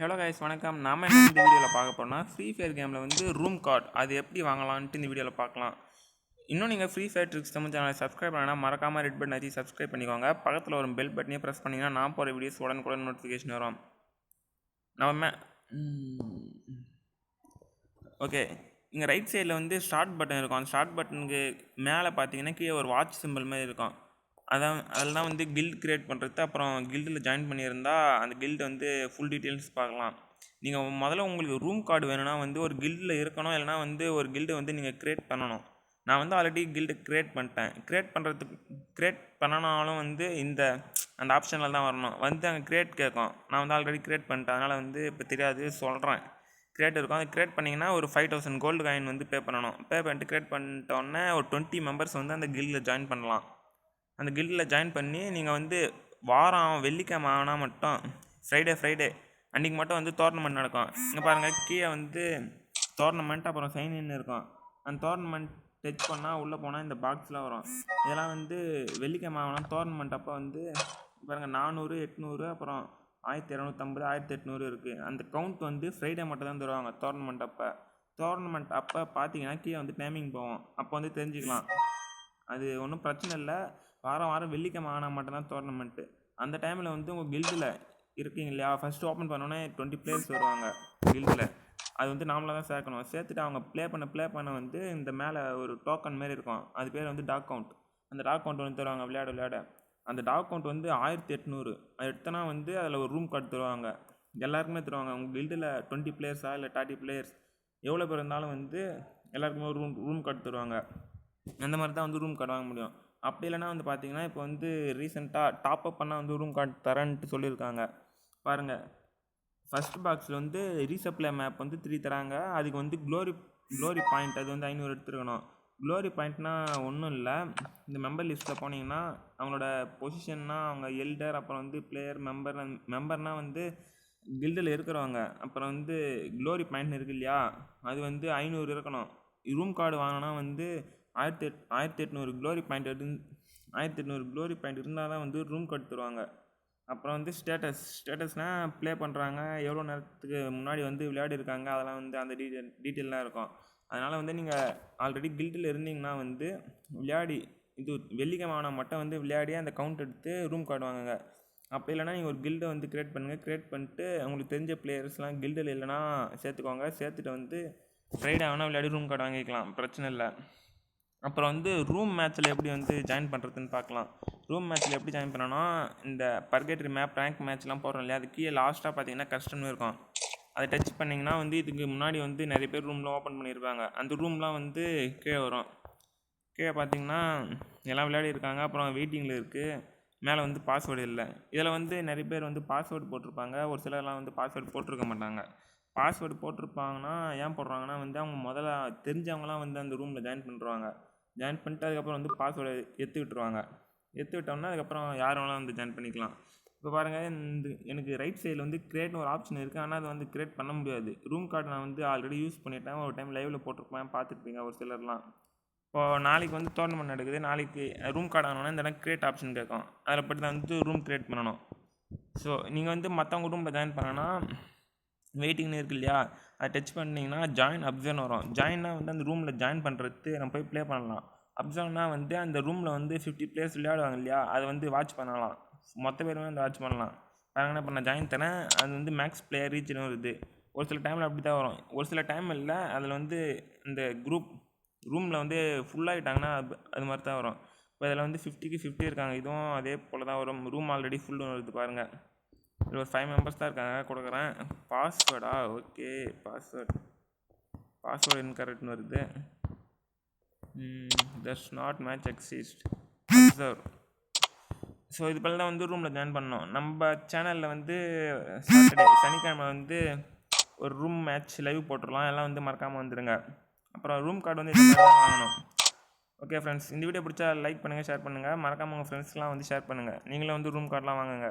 Hello guys வணக்கம். நாம என்ன இந்த வீடியோவில் பார்க்க போனால் ஃப்ரீ ஃபயர் கேமில் வந்து ரூம் கார்டு அது எப்படி வாங்கலான்ட்டு இந்த வீடியோவில் பார்க்கலாம். இன்னும் நீங்கள் ஃப்ரீ ஃபயர் ட்ரிக்ஸ் தமிழ் சேனலை சப்ஸ்கிரைப் பண்ணால் மறக்காமல் ரெட் பட்டன் அழுத்தி சப்ஸ்கிரைப் பண்ணிக்கோங்க. பக்கத்தில் ஒரு பெல் பட்டனையும் ப்ரெஸ் பண்ணிங்கன்னா நான் போகிற வீடியோஸ் உடனுக்குடன் நோட்டிஃபிகேஷன் வரும். நம்ம மே ஓகே இங்கே ரைட் சைடில் வந்து ஸ்டார்ட் பட்டன் இருக்கும். அந்த ஸ்டார்ட் பட்டனுக்கு மேலே பார்த்தீங்கன்னா கீழே ஒரு வாட்ச் சிம்பிள் மாதிரி இருக்கும். அதான் அதெல்லாம் வந்து கில்ட் க்ரியேட் பண்ணுறது அப்புறம் கில்டில் ஜாயின் பண்ணியிருந்தா அந்த கில்டு வந்து ஃபுல் டீட்டெயில்ஸ் பார்க்கலாம். நீங்கள் முதல்ல உங்களுக்கு ரூம் கார்டு வேணும்னா வந்து ஒரு கில்டில் இருக்கணும். இல்லைனா வந்து ஒரு கில்டு வந்து நீங்கள் க்ரியேட் பண்ணணும். நான் வந்து ஆல்ரெடி கில்டு க்ரியேட் பண்ணிட்டேன். க்ரியேட் பண்ணுறதுக்கு க்ரியேட் பண்ணனாலும் வந்து இந்த அந்த ஆப்ஷனில் தான் வரணும். வந்து அங்கே க்ரியேட் கேட்கும். நான் வந்து ஆல்ரெடி க்ரியேட் பண்ணிட்டேன். அதனால் வந்து இப்போ தெரியாது சொல்கிறேன் க்ரியேட் இருக்கும். அது க்ரியேட் பண்ணிங்கன்னா ஒரு ஃபைவ் தௌசண்ட் கோல்டு காயின் வந்து பே பண்ணணும். பே பண்ணிட்டு க்ரியேட் பண்ணிட்டோன்னே ஒரு டுவெண்ட்டி மெம்பர்ஸ் வந்து அந்த கில்டில் ஜாயின் பண்ணலாம். அந்த கில்டில் ஜாயின் பண்ணி நீங்கள் வந்து வாரம் வெள்ளிக்கிழமை ஆனால் மட்டும் ஃப்ரைடே ஃப்ரைடே அன்றைக்கி மட்டும் வந்து டோர்னமெண்ட் நடக்கும். இங்கே பாருங்கள் கீழே வந்து டோர்னமெண்ட் அப்புறம் சைன்இன் இருக்கும். அந்த டோர்னமெண்ட் டச் பண்ணால் உள்ளே போனால் இந்த பாக்ஸ்லாம் வரும். இதெல்லாம் வந்து வெள்ளிக்கிழமை ஆனால் டோர்னமெண்ட் அப்போ வந்து பாருங்கள் நானூறு எட்நூறு அப்புறம் ஆயிரத்தி இரநூத்தம்பது ஆயிரத்தி எட்நூறு இருக்குது அந்த கவுண்ட் வந்து ஃப்ரைடே மட்டும் தான் தருவாங்க டோர்னமெண்ட் அப்போ. டோர்னமெண்ட் அப்போ பார்த்தீங்கன்னா கீழே வந்து டைமிங் போவோம் அப்போ வந்து தெரிஞ்சுக்கலாம். அது ஒன்றும் பிரச்சனை இல்லை. வாரம் வாரம் வெள்ளிக்கிழமை ஆனால் மட்டும்தான் டோர்னமெண்ட்டு அந்த டைமில் வந்து உங்கள் கில்டில் இருக்கீங்க இல்லையா? ஃபஸ்ட்டு ஓப்பன் பண்ணோன்னே டுவெண்ட்டி பிளேயர்ஸ் வருவாங்க கில்டில் அது வந்து நாமளாக தான் சேர்க்கணும். சேர்த்துட்டு அவங்க ப்ளே பண்ண ப்ளே பண்ண வந்து இந்த மேலே ஒரு டோக்கன் மாரி இருக்கும். அது பேர் வந்து டாக் கவுண்ட் அந்த டாக் கவுண்ட் வந்து தருவாங்க விளையாட விளையாட. அந்த டாக் கவுண்ட் வந்து ஆயிரத்தி எட்நூறு. அது எடுத்தனா வந்து அதில் ஒரு ரூம் கார்டு தருவாங்க. எல்லாருக்குமே தருவாங்க. உங்கள் கில்டில் டுவெண்ட்டி பிளேயர்ஸா இல்லை தேர்ட்டி பிளேயர்ஸ் எவ்வளோ பேர் இருந்தாலும் வந்து எல்லாருக்குமே ஒரு ரூம் ரூம் கார்டு தருவாங்க. அந்த மாதிரி தான் வந்து ரூம் கார்டு வாங்க முடியும். அப்படி இல்லைனா வந்து பார்த்தீங்கன்னா இப்போ வந்து ரீசெண்டாக டாப் அப் பண்ணால் வந்து ரூம் கார்டு தரேன்ட்டு சொல்லியிருக்காங்க. பாருங்கள் ஃபஸ்ட் பாக்ஸில் வந்து ரீசப்ளை மேப் வந்து த்ரீ தராங்க. அதுக்கு வந்து க்ளோரி க்ளோரி பாயிண்ட் அது வந்து ஐநூறு எடுத்துருக்கணும். க்ளோரி பாயிண்ட்னா ஒன்றும் இல்லை. இந்த மெம்பர் லிஸ்ட்டில் போனீங்கன்னா அவங்களோட பொசிஷன்னா அவங்க எல்டர் அப்புறம் வந்து பிளேயர் மெம்பர் மெம்பர்னால் வந்து கில்டில் இருக்கிறவங்க. அப்புறம் வந்து க்ளோரி பாயிண்ட் இருக்கு இல்லையா? அது வந்து ஐநூறு இருக்கணும். ரூம் கார்டு வாங்கினா வந்து ஆயிரத்தி எட் ஆயிரத்தி எட்நூறு க்ளோரி பாயிண்ட் இருந் ஆயிரத்தி எட்நூறு க்ளோரி பாயிண்ட் இருந்தால் தான் வந்து ரூம் கார்டு தருவாங்க. அப்புறம் வந்து ஸ்டேட்டஸ் ஸ்டேட்டஸ்னால் ப்ளே பண்ணுறாங்க எவ்வளோ நேரத்துக்கு முன்னாடி வந்து விளையாடி இருக்காங்க. அதெல்லாம் வந்து அந்த டீட்டெயில் டீட்டெயிலாம் இருக்கும். அதனால் வந்து நீங்கள் ஆல்ரெடி கில்டில் இருந்தீங்கன்னா வந்து விளையாடி இது வெள்ளிக்கிழமை மட்டும் வந்து விளையாடி அந்த கவுண்ட் எடுத்து ரூம் கார்டு வாங்குங்க அப்படி இல்லைனா நீங்கள் ஒரு கில்டை வந்து க்ரியேட் பண்ணுங்கள் க்ரியேட் பண்ணிட்டு உங்களுக்கு தெரிஞ்ச பிளேயர்ஸ்லாம் கில்டில் இல்லைனா சேர்த்துக்கோங்க. சேர்த்துட்டு வந்து ஃப்ரைடே ஆனால் விளையாடி ரூம் கார்டு வாங்கிக்கலாம். பிரச்சனை இல்லை. அப்புறம் வந்து ரூம் மேட்ச்சில் எப்படி வந்து ஜாயின் பண்ணுறதுன்னு பார்க்கலாம். ரூம் மேட்ச்சில் எப்படி ஜாயின் பண்ணனா இந்த பர்கேட்ரி மேப் ரேங்க் மேட்ச்லாம் போடுறோம் இல்லையா? அது கீழே லாஸ்ட்டாக பார்த்தீங்கன்னா கஷ்டம்னு இருக்கும். அதை டச் பண்ணிங்கன்னா வந்து இதுக்கு முன்னாடி வந்து நிறைய பேர் ரூம்லாம் ஓப்பன் பண்ணியிருப்பாங்க அந்த ரூம்லாம் வந்து கீழே வரும். கீழே பார்த்தீங்கன்னா எல்லாம் விளையாடி இருக்காங்க. அப்புறம் வெயிட்டிங்கில் இருக்குது மேலே வந்து பாஸ்வேர்டு இல்லை. இதில் வந்து நிறைய பேர் வந்து பாஸ்வேர்டு போட்டிருப்பாங்க. ஒரு சிலர்லாம் வந்து பாஸ்வேர்டு போட்டிருக்க மாட்டாங்க. பாஸ்வேர்டு போட்டிருப்பாங்கன்னா ஏன் போடுறாங்கன்னா வந்து அவங்க முதல்ல தெரிஞ்சவங்களாம் வந்து அந்த ரூமில் ஜாயின் பண்ணுறாங்க ஜாயின் பண்ணிட்டு அதுக்கப்புறம் வந்து பாஸ்வேர்டை எடுத்து விட்டுருவாங்க. எடுத்து விட்டோம்னா அதுக்கப்புறம் யார் வேணாலும் வந்து ஜாயின் பண்ணிக்கலாம். இப்போ பாருங்கள் இந்த எனக்கு ரைட் சைடில் வந்து கிரியேட்னு ஒரு ஆப்ஷன் இருக்குது ஆனால் அதை வந்து கிரியேட் பண்ண முடியாது. ரூம் கார்டு நான் வந்து ஆல்ரெடி யூஸ் பண்ணிட்டேன். ஒரு டைம் லைவில் போட்டிருப்பேன். பார்த்துருப்பீங்க ஒரு சிலர்லாம். இப்போது நாளைக்கு வந்து டோர்னமெண்ட் நடக்குது. நாளைக்கு ரூம் கார்டு ஆனோன்னா இந்த இடம் கிரியேட் ஆப்ஷன் கேட்கும். அதில் பட்டு தான் வந்து ரூம் கிரியேட் பண்ணணும். ஸோ நீங்கள் வந்து மற்றவங்க ரூமில் ஜாயின் பண்ணோன்னா வெயிட்டிங்னு இருக்கு இல்லையா? அதை டச் பண்ணிங்கன்னா ஜாயின் அப்சர்வ்னு வரும். ஜாயின்னா வந்து அந்த ரூமில் ஜாயின் பண்ணுறது நம்ம போய் ப்ளே பண்ணலாம். அப்சர்வ்னா வந்து அந்த ரூமில் வந்து ஃபிஃப்டி பிளேயர்ஸ் விளையாடுவாங்க இல்லையா? அதை வந்து வாட்ச் பண்ணலாம். மொத்த பேருமே வந்து வாட்ச் பண்ணலாம். பாருங்கன்னா இப்போ நான் ஜாயின் தரேன். அது வந்து மேக்ஸ் பிளேயர் ரீச்னு வருது. ஒரு சில டைமில் அப்படி தான் வரும். ஒரு சில டைம் இல்லை அதில் வந்து இந்த குரூப் ரூமில் வந்து ஃபுல்லாகிட்டாங்கன்னா அது அது மாதிரி தான் வரும். இப்போ இதில் வந்து ஃபிஃப்டிக்கு ஃபிஃப்டி இருக்காங்க. இதுவும் அதே போல் தான் வரும் ரூம் ஆல்ரெடி ஃபுல்லு வருது பாருங்கள் இதில் ஒரு ஃபைவ் மெம்பர்ஸ் தான் இருக்காங்க கொடுக்குறேன். பாஸ்வேர்டா ஓகே பாஸ்வேர்ட் பாஸ்வேர்டு இன்கரெக்ட்னு வருது. That's not match exist observe so இது போல் தான் வந்து ரூமில் ஜாயின் பண்ணோம். நம்ம சேனலில் வந்து சாட்டர்டே சனிக்கிழமை வந்து ஒரு ரூம் மேட்ச் லைவ் போட்டுடலாம். எல்லாம் வந்து மறக்காமல் வந்துடுங்க அப்புறம் ரூம் கார்டு வந்து தான் வாங்கணும். ஓகே ஃப்ரெண்ட்ஸ் இந்த வீடியோ பிடிச்சா லைக் பண்ணுங்கள் ஷேர் பண்ணுங்கள் மறக்காமல் உங்கள் ஃப்ரெண்ட்ஸ்லாம் வந்து ஷேர் பண்ணுங்கள் நீங்களும் வந்து ரூம் கார்டெலாம் வாங்குங்க.